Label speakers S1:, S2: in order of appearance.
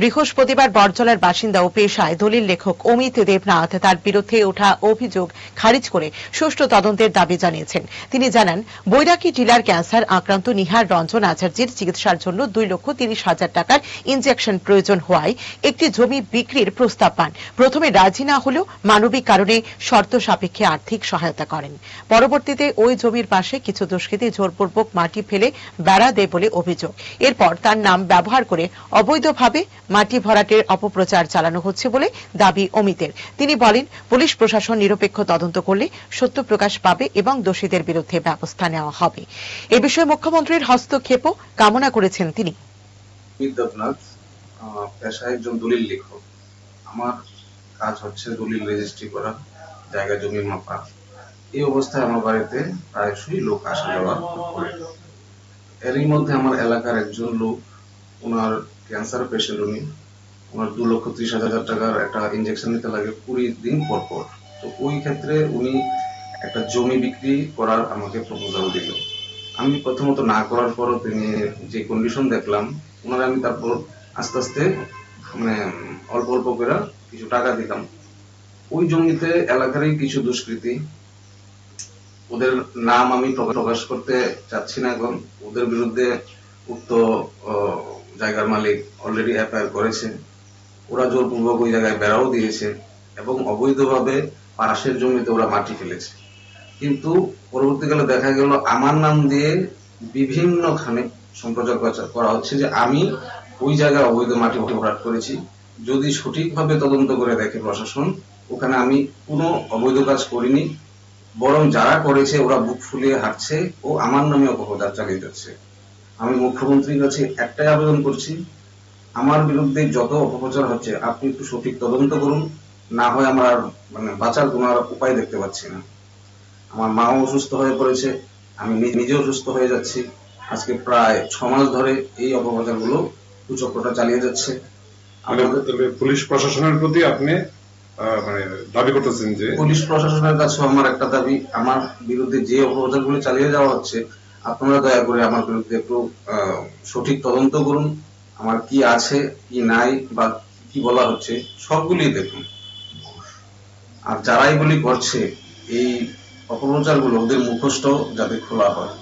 S1: বৃহস্পতিবার বরজলার বাসিন্দা ও পেশায় দলিল লেখক অমিত দেবনাথ তার বিরুদ্ধে ওঠা অভিযোগ খারিজ করে সুষ্ঠু তদন্তের দাবি জানিয়েছেন। তিনি জানান বৈরাকী টিলার ক্যান্সার আক্রান্ত নিহার রঞ্জন আচার্যের চিকিৎসার জন্য দুই লক্ষ তিরিশ হাজার টাকার ইনজেকশন প্রয়োজন হওয়ায় একটি জমি বিক্রির প্রস্তাব পান। প্রথমে রাজি না হলেও মানবিক কারণে শর্ত সাপেক্ষে আর্থিক সহায়তা করেন। পরবর্তীতে ওই জমির পাশে কিছু দুষ্কৃতী জোরপূর্বক মাটি ফেলে বেড়া দেয় বলে অভিযোগ। এরপর তার নাম ব্যবহার করে অবৈধভাবে মাটি ভরাটের অপপ্রচার চালানো হচ্ছে বলে দাবি অমিতের। তিনি বলেন, পুলিশ প্রশাসন নিরপেক্ষ তদন্ত করলে সত্য প্রকাশ পাবে এবং দোষীদের বিরুদ্ধে ব্যবস্থা নেওয়া হবে। এ বিষয়ে মুখ্যমন্ত্রীর হস্তক্ষেপও কামনা করেছেন তিনি।
S2: একজন দলিল লেখক। আমার কাজ হচ্ছে দলিল রেজিস্ট্রি করা, জায়গা জমি মাপা। এই অবস্থায় আমার বাড়িতে প্রায়শই লোক আসা যাওয়া করে। এরই মধ্যে আমার এলাকার একজন লোক, ওনার ক্যান্সার পেশেন্ট উনি ওনার দু লক্ষ ত্রিশ হাজার টাকার একটা ইনজেকশন নিতে লাগে কুড়ি দিন পর পর। তো ওই ক্ষেত্রে উনি একটা জমি বিক্রি করার আমাকে প্রপোজাল দিল। আমি প্রথমত না করার পরও তিনি যে কন্ডিশন দেখলাম, ওনারা আমি তারপর আস্তে আস্তে মানে অল্প অল্প করে কিছু টাকা দিলাম ওই জমিতে এলাকারই কিছু দুষ্কৃতী, ওদের নাম আমি প্রকাশ করতে চাচ্ছি না এখন। ওদের বিরুদ্ধে উক্ত জায়গার মালিক অলরেডি এফআইআর করেছে ওরা জোরপূর্বক ওই জায়গায় বেড়াও দিয়েছে এবং অবৈধভাবে পাশের জমিতে ওরা মাটি ফেলেছে। কিন্তু পরবর্তীকালে দেখা গেল, আমার নাম দিয়ে বিভিন্ন খানে সম্প্রচার করা- করা হচ্ছে যে আমি ওই জায়গায় অবৈধ মাটি ভরাট করেছি। যদি সঠিকভাবে তদন্ত করে দেখে প্রশাসন, ওখানে আমি কোনো অবৈধ কাজ করিনি, বরং যারা করেছে ওরা বুক ফুলিয়ে হাঁটছে ও আমার নামে অপপ্রচার চালিয়ে যাচ্ছে। আমি মুখ্যমন্ত্রীর কাছে একটাই আবেদন করছি আমার বিরুদ্ধে যত অপপ্রচার হচ্ছে আপনি একটু সঠিক তদন্ত করুন না হয় আমার মানে বাঁচার কোনো আর উপায় দেখতে পাচ্ছি না। আমার মাও অসুস্থ হয়ে পড়েছে আমি নি- নিজেও অসুস্থ হয়ে যাচ্ছি। আজকে প্রায় ছ মাস ধরে এই অপপ্রচারগুলো কুচক্রটা চালিয়ে যাচ্ছে।
S3: মানে পুলিশ প্রশাসনের প্রতি আপনি মানে দাবি করতেছেন যে
S2: পুলিশ প্রশাসনের কাছে আমার একটা দাবি আমার বিরুদ্ধে যে অপপ্রচারগুলো চালিয়ে যাওয়া হচ্ছে আপনারা দয়া করে আমার বিরুদ্ধে একটু সঠিক তদন্ত করুন। আমার কি আছে, কি নাই, বা কি বলা হচ্ছে, সবগুলি দেখুন। আর যারা এগুলি করছে, এই অপপ্রচারগুলো ওদের মুখোশ যাতে খোলা হয়।